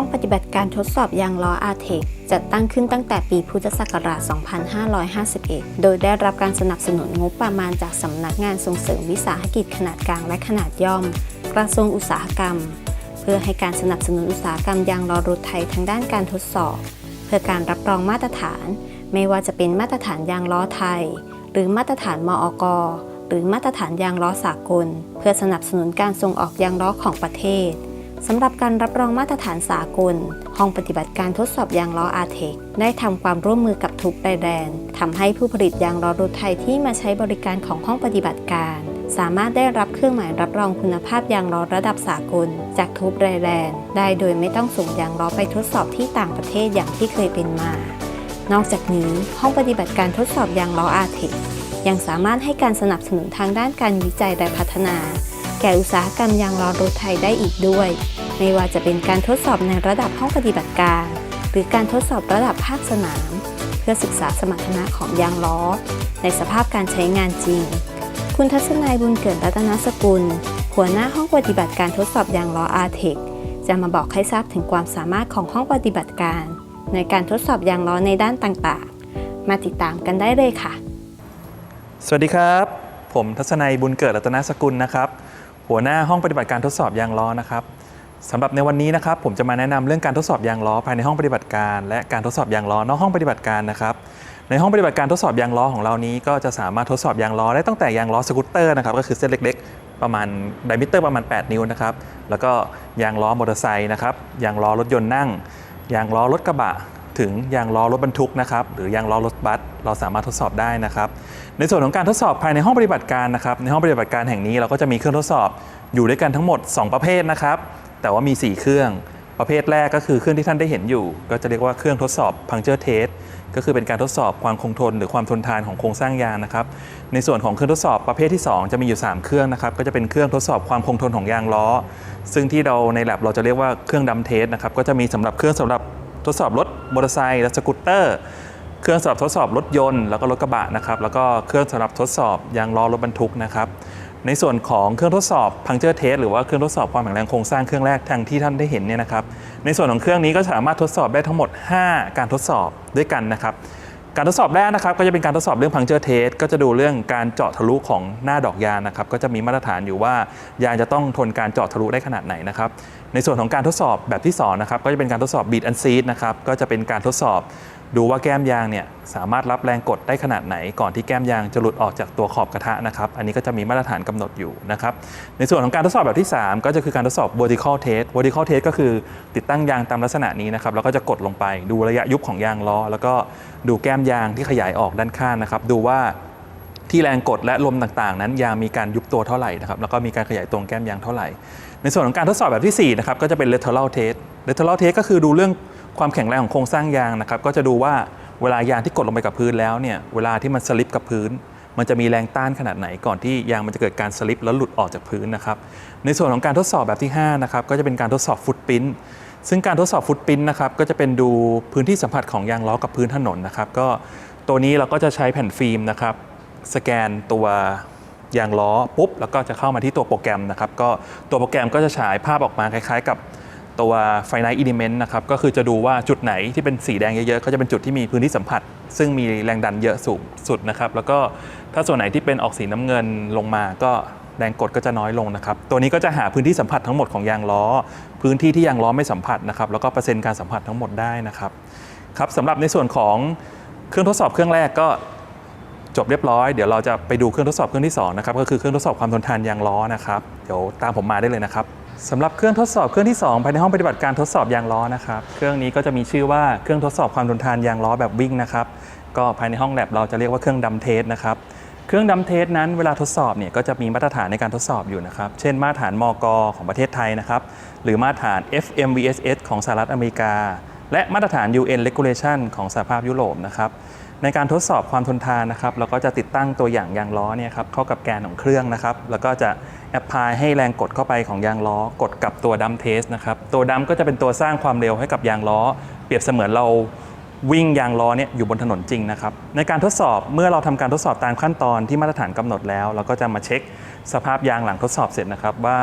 องปฏิบัติการทดสอบยางล้ออาเทคจัดตั้งขึ้นตั้งแต่ปีพุทธศักราช 2551 โดยได้รับการสนับสนุนงบประมาณจากสำนักงานส่งเสริมวิสาหกิจขนาดกลางและขนาดย่อม กระทรวงอุตสาหกรรม เพื่อให้การสนับสนุนอุตสาหกรรมยางล้อรถไทยทางด้านการทดสอบ เพื่อการรับรองมาตรฐาน ไม่ว่าจะเป็นมาตรฐานยางล้อไทย หรือมาตรฐานมอก หรือมาตรฐานยางล้อสากล เพื่อสนับสนุนการส่งออกยางล้อของประเทศ สำหรับการรับรองมาตรฐานสากล ห้องปฏิบัติการทดสอบยางล้ออาเทคได้ทำความร่วมมือกับทุกไดแดนทำให้ผู้ผลิตยางล้อรถไทยที่มาใช้บริการของห้องปฏิบัติการ สามารถได้รับเครื่องหมายรับรองคุณภาพยางล้อระดับสากล จากทุกไดแดนได้โดยไม่ต้องส่งยางล้อไปทดสอบที่ต่างประเทศอย่างที่เคยเป็นมา นอกจากนี้ห้องปฏิบัติการทดสอบยางล้ออาเทคยังสามารถให้การสนับสนุนทางด้านการวิจัยและพัฒนา แก่อุตสาหกรรมยางล้อรถไทยได้อีกด้วย ไม่ว่าจะเป็นการทดสอบในระดับห้องปฏิบัติการ หรือการทดสอบระดับภาคสนาม เพื่อศึกษาสมรรถนะของยางล้อ ในสภาพการใช้งานจริง คุณทัศนัยบุญเกิดรัตนสกุล หัวหน้าห้องปฏิบัติการทดสอบยางล้ออาร์เทคจะมาบอกให้ทราบถึงความสามารถของห้องปฏิบัติการ ในการทดสอบยางล้อในด้านต่างๆ มาติดตามกันได้เลยค่ะ สวัสดีครับ ผมทัศนัยบุญเกิดรัตนสกุลนะครับ หัวหน้าห้องปฏิบัติการทดสอบยางล้อนะครับ สำหรับในวันนี้นะครับผมจะมาแนะนำเรื่องการทดสอบยางล้อภายในห้องปฏิบัติการ และการทดสอบยางล้อนอกห้องปฏิบัติการนะครับในห้องปฏิบัติการทดสอบยางล้อของเรานี้ ก็จะสามารถทดสอบยางล้อได้ตั้งแต่ยางล้อสกูตเตอร์นะครับก็คือเส้นเล็กๆ ประมาณไดมิเตอร์ประมาณ 8 นิ้วนะครับแล้วก็ยางล้อมอเตอร์ไซค์นะครับยางล้อรถยนต์นั่ง ยางล้อรถกระบะ ถึงยางล้อรถบรรทุกนะครับหรือยางล้อรถบัสเราสามารถทดสอบได้นะครับในส่วนของการทดสอบภายในห้องปฏิบัติการนะครับในห้องปฏิบัติการแห่งนี้เราก็จะมีเครื่องทดสอบอยู่ด้วยกันทั้งหมด 2 ประเภทนะครับ แต่ว่ามี 4 เครื่องประเภทแรกก็คือเครื่องที่ท่านได้เห็นอยู่ ก็จะเรียกว่าเครื่องทดสอบ puncture test ก็คือเป็นการทดสอบความคงทนหรือความทนทานของโครงสร้างยางนะครับ ในส่วนของเครื่องทดสอบประเภทที่ 2 จะมีอยู่ 3 เครื่องนะครับ ก็จะเป็นเครื่องทดสอบความคงทนของยางล้อ ซึ่งที่เราใน lab เราจะเรียกว่าเครื่องดัมเทสนะครับ ก็จะมีสำหรับเครื่องสำหรับทดสอบรถมอเตอร์ไซค์และสกูตเตอร์ เครื่องสำหรับทดสอบรถยนต์ แล้วก็รถกระบะนะครับ แล้วก็เครื่องสำหรับทดสอบยางล้อรถบรรทุกนะครับ ในส่วนของเครื่องทดสอบ puncture test หรือว่าเครื่องทดสอบความแข็งแรงโครงสร้างเครื่องแรกทางที่ท่านได้เห็นเนี่ยนะครับ ในส่วนของเครื่องนี้ก็สามารถทดสอบได้ทั้งหมด 5 การทดสอบด้วยกันนะครับ การทดสอบแรกนะครับก็จะเป็นการทดสอบเรื่อง puncture test ก็จะดูเรื่องการเจาะทะลุของหน้าดอกยางนะครับ ก็จะมีมาตรฐานอยู่ว่ายางจะต้องทนการเจาะทะลุได้ขนาดไหนนะครับ ในส่วนของการทดสอบแบบที่สองนะครับก็จะเป็นการทดสอบ beat and seat นะครับก็จะเป็นการทดสอบ ดูว่าแก้มยางเนี่ยสามารถรับแรงกดได้ขนาดไหน ก่อนที่แก้มยางจะหลุดออกจากตัวขอบกระทะนะครับ อันนี้ก็จะมีมาตรฐานกำหนดอยู่นะครับ ในส่วนของการทดสอบแบบที่ 3 ก็จะคือการทดสอบ vertical test vertical test ก็คือติดตั้งยางตามลักษณะนี้นะครับ แล้วก็จะกดลงไปดูระยะยุบของยางล้อ แล้วก็ดูแก้มยางที่ขยายออกด้านข้างนะครับ ดูว่าที่แรงกดและลมต่างๆ นั้นยางมีการยุบตัวเท่าไหร่นะครับ แล้วก็มีการขยายตรงแก้มยางเท่าไหร่ ในส่วนของการทดสอบแบบที่4นะครับก็จะเป็น lateral test lateral test ก็คือดูเรื่อง ความแข็งแรงของโครงสร้างยางนะครับ ก็จะดูว่าเวลายางที่กดลงไปกับพื้นแล้วเนี่ยเวลาที่มันสลิปกับพื้น มันจะมีแรงต้านขนาดไหนก่อนที่ยางมันจะเกิดการสลิปแล้วหลุดออกจากพื้นนะครับ ในส่วนของการทดสอบแบบที่5นะครับก็จะเป็นการทดสอบฟุตปิ้นซึ่งการทดสอบฟุตปิ้นนะครับก็จะเป็นดูพื้นที่สัมผัสของยางล้อกับพื้นถนนนะครับ ก็ตัวนี้เราก็จะใช้แผ่นฟิล์มนะครับ สแกนตัวยางล้อปุ๊บแล้วก็จะเข้ามาที่ตัวโปรแกรมนะครับ ก็ตัวโปรแกรมก็จะฉายภาพออกมาคล้าย ๆ กับ ตัวไฟไน t ์อิ l ิเมนต์นะครับก็คือจะดูว่าจุดไหนที่เป็นสีแดงเยอะๆ ก็จะเป็นจุดที่มีพื้นที่สัมผัส ซึ่งมีแรงดันเยอะสูงสุดนะครับแล้วก็ถ้าส่วนไหนที่เป็นออกสีน้ำเงินลงมาก็แรงกดก็จะน้อยลงนะครับ ตัวนี้ก็จะหาพื้นที่สัมผัสทั้งหมดของยางล้อ พื้นที่ที่ยางล้อไม่สัมผัสนะครับ แล้วก็เปอร์เซ็นต์การสัมผัสทั้งหมดได้นะครับ ครับสำหรับในส่วนของเครื่องทดสอบเครื่องแรกก็จบเรียบร้อย เดี๋ยวเราจะไปดูเครื่องทดสอบเครื่องที่2นะครับ ก็คือเครื่องทดสอบความทนทานยางล้อนะครับ เดี๋ยวตามผมมาได้เลยนะครับ สำหรับเครื่องทดสอบเครื่องที่ 2 ภายในห้องปฏิบัติการทดสอบยางล้อนะครับ เครื่องนี้ก็จะมีชื่อว่าเครื่องทดสอบความทนทานยางล้อแบบวิ่งนะครับ ก็ภายในห้องแลบเราจะเรียกว่าเครื่องดัมเทสนะครับ เครื่องดัมเทสนั้นเวลาทดสอบเนี่ยก็จะมีมาตรฐานในการทดสอบอยู่นะครับ เช่นมาตรฐานมกของประเทศไทยนะครับ หรือมาตรฐาน FMVSS ของสหรัฐอเมริกา และมาตรฐาน UN Regulation ของสหภาพยุโรปนะครับ ในการทดสอบความทนทานนะครับเราก็จะติดตั้งตัวอย่างยางล้อเนี่ยครับเข้ากับแกนของเครื่องนะครับ แล้วก็จะแอพพลายให้แรงกดเข้าไปของยางล้อกดกับตัวดัมเทสนะครับตัวดัมก็จะเป็นตัวสร้างความเร็วให้กับยางล้อ เปรียบเสมือนเราวิ่งยางล้อเนี่ยอยู่บนถนนจริงนะครับในการทดสอบเมื่อเราทำการทดสอบตามขั้นตอนที่มาตรฐานกำหนดแล้ว เราก็จะมาเช็คสภาพยางหลังทดสอบเสร็จนะครับ ว่า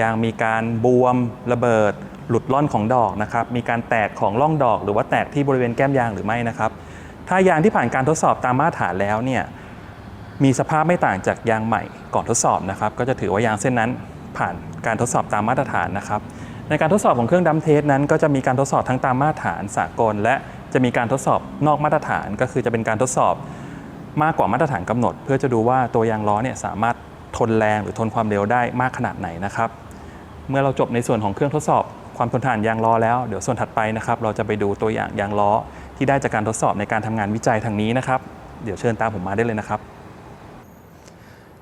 ยางมีการบวม ระเบิด หลุดล่อนของดอกนะครับมีการแตกของร่องดอก หรือว่าแตกที่บริเวณแก้มยางหรือไม่นะครับ ถ้ายางที่ผ่านการทดสอบตามมาตรฐานแล้วเนี่ยมีสภาพไม่ต่างจากยางใหม่ก่อนทดสอบนะครับ ก็จะถือว่ายางเส้นนั้นผ่านการทดสอบตามมาตรฐานนะครับ ในการทดสอบของเครื่องดัมเทสนั้น ก็จะมีการทดสอบทั้งตามมาตรฐานสากล และจะมีการทดสอบนอกมาตรฐาน ก็คือจะเป็นการทดสอบมากกว่ามาตรฐานกำหนด เพื่อจะดูว่าตัวยางล้อเนี่ยสามารถทนแรงหรือทนความเร็วได้มากขนาดไหนนะครับ เมื่อเราจบในส่วนของเครื่องทดสอบความทนทานยางล้อแล้ว เดี๋ยวส่วนถัดไปนะครับ เราจะไปดูตัวอย่างยางล้อ ที่ได้จากการทดสอบในการทำงานวิจัยทางนี้นะครับ เดี๋ยวเชิญตามผมมาได้เลยนะครับ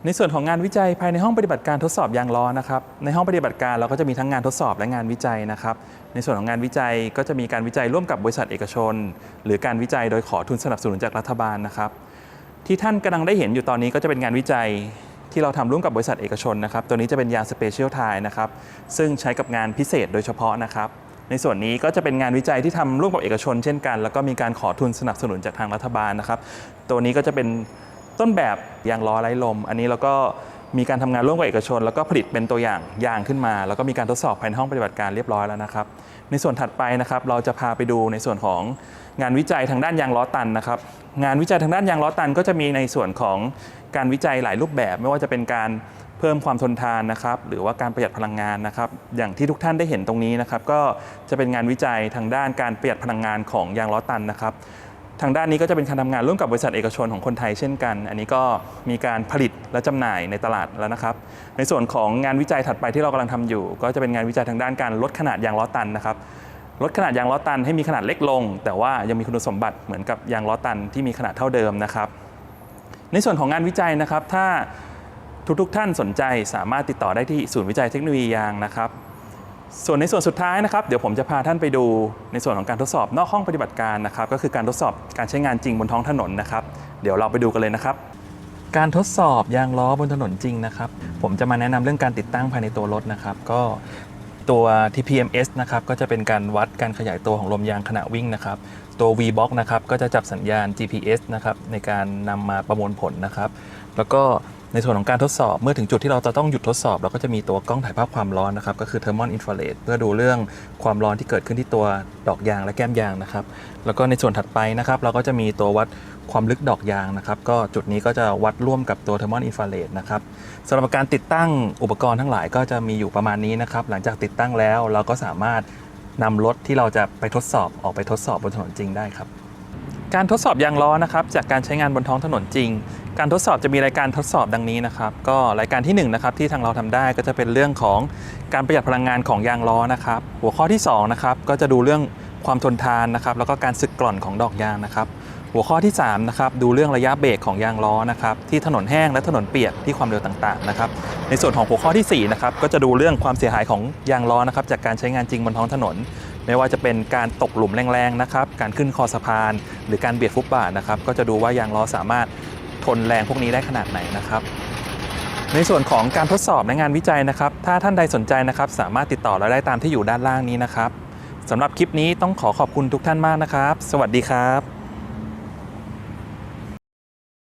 ในส่วนของงานวิจัยภายในห้องปฏิบัติการทดสอบยางล้อนะครับ ในห้องปฏิบัติการเราก็จะมีทั้งงานทดสอบและงานวิจัยนะครับ ในส่วนของงานวิจัยก็จะมีการวิจัยร่วมกับบริษัทเอกชน หรือการวิจัยโดยขอทุนสนับสนุนจากรัฐบาลนะครับ ที่ท่านกำลังได้เห็นอยู่ตอนนี้ก็จะเป็นงานวิจัยที่เราทำร่วมกับบริษัทเอกชนนะครับ ตัวนี้จะเป็นยาสเปเชียลไทนะครับ ซึ่งใช้กับงานพิเศษโดยเฉพาะนะครับ ในส่วนนี้ก็จะเป็นงานวิจัยที่ทำร่วมกับเอกชนเช่นกัน แล้วก็มีการขอทุนสนับสนุนจากทางรัฐบาลนะครับ ตัวนี้ก็จะเป็นต้นแบบยางล้อไร้ลม อันนี้เราก็มีการทำงานร่วมกับเอกชน แล้วก็ผลิตเป็นตัวอย่างยางขึ้นมา แล้วก็มีการทดสอบภายในห้องปฏิบัติการเรียบร้อยแล้วนะครับ ในส่วนถัดไปนะครับเราจะพาไปดูในส่วนของงานวิจัยทางด้านยางล้อตันนะครับ งานวิจัยทางด้านยางล้อตันก็จะมีในส่วนของการวิจัยหลายรูปแบบ ไม่ว่าจะเป็นการ เพิ่มความทนทานนะครับ หรือว่าการประหยัดพลังงานนะครับ อย่างที่ทุกท่านได้เห็นตรงนี้นะครับ ก็จะเป็นงานวิจัยทางด้านการประหยัดพลังงานของยางล้อตันนะครับทางด้านนี้ก็จะเป็นการทำงานร่วมกับบริษัทเอกชนของคนไทยเช่นกัน อันนี้ก็มีการผลิตและจำหน่ายในตลาดแล้วนะครับ ในส่วนของงานวิจัยถัดไปที่เรากำลังทำอยู่ ก็จะเป็นงานวิจัยทางด้านการลดขนาดยางล้อตันนะครับ ลดขนาดยางล้อตันให้มีขนาดเล็กลง แต่ว่ายังมีคุณสมบัติเหมือนกับยางล้อตันที่มีขนาดเท่าเดิมนะครับ ในส่วนของงานวิจัยนะครับ ถ้า ทุกๆท่านสนใจสามารถติดต่อได้ที่ศูนย์วิจัยเทคโนโลยียางนะครับ ส่วนในส่วนสุดท้ายนะครับเดี๋ยวผมจะพาท่านไปดูในส่วนของการทดสอบนอกห้องปฏิบัติการนะครับ ก็คือการทดสอบการใช้งานจริงบนท้องถนนนะครับ เดี๋ยวเราไปดูกันเลยนะครับ การทดสอบยางล้อบนถนนจริงนะครับ ผมจะมาแนะนำเรื่องการติดตั้งภายในตัวรถนะครับ ก็ตัว TPMS นะครับก็จะเป็นการวัดการขยายตัวของลมยางขณะวิ่งนะครับ ตัว V-Box นะครับก็จะจับสัญญาณ GPS นะครับในการนำมาประมวลผลนะครับ แล้วก็ ในส่วนของการทดสอบเมื่อถึงจุดที่เราจะต้องหยุดทดสอบ เราก็จะมีตัวกล้องถ่ายภาพความร้อนนะครับ ก็คือ Thermal Infrared เพื่อดูเรื่องความร้อนที่เกิดขึ้นที่ตัวดอกยางและแก้มยางนะครับ แล้วก็ในส่วนถัดไปนะครับ เราก็จะมีตัววัดความลึกดอกยางนะครับ ก็จุดนี้ก็จะวัดร่วมกับตัว Thermal Infrared นะครับสำหรับการติดตั้งอุปกรณ์ทั้งหลายก็จะมีอยู่ประมาณนี้นะครับ หลังจากติดตั้งแล้วเราก็สามารถนำรถที่เราจะไปทดสอบออกไปทดสอบบนถนนจริงได้ครับ การทดสอบยางล้อนะครับจากการใช้งานบนท้องถนนจริง การทดสอบจะมีรายการทดสอบดังนี้นะครับ ก็รายการที่1นะครับที่ทางเราทำได้ก็จะเป็นเรื่องของการประหยัดพลังงานของยางล้อนะครับ หัวข้อที่2นะครับก็จะดูเรื่องความทนทานนะครับ แล้วก็การสึกกร่อนของดอกยางนะครับ หัวข้อที่3นะครับดูเรื่องระยะเบรกของยางล้อนะครับ ที่ถนนแห้งและถนนเปียกที่ความเร็วต่างๆนะครับ ในส่วนของหัวข้อที่4นะครับก็จะดูเรื่องความเสียหายของยางล้อนะครับ จากการใช้งานจริงบนท้องถนนไม่ว่าจะเป็นการตกหลุมแรงๆนะครับ การขึ้นคอสะพาน หรือการเบียดฟุตบาทนะครับ ก็จะดูว่ายางล้อสามารถ ทนแรงพวกนี้ได้ขนาดไหนนะครับในส่วนของการทดสอบและงานวิจัยนะครับ ถ้าท่านใดสนใจนะครับ สามารถติดต่อเราได้ตามที่อยู่ด้านล่างนี้นะครับสำหรับคลิปนี้ต้องขอขอบคุณทุกท่านมากนะครับ สวัสดีครับ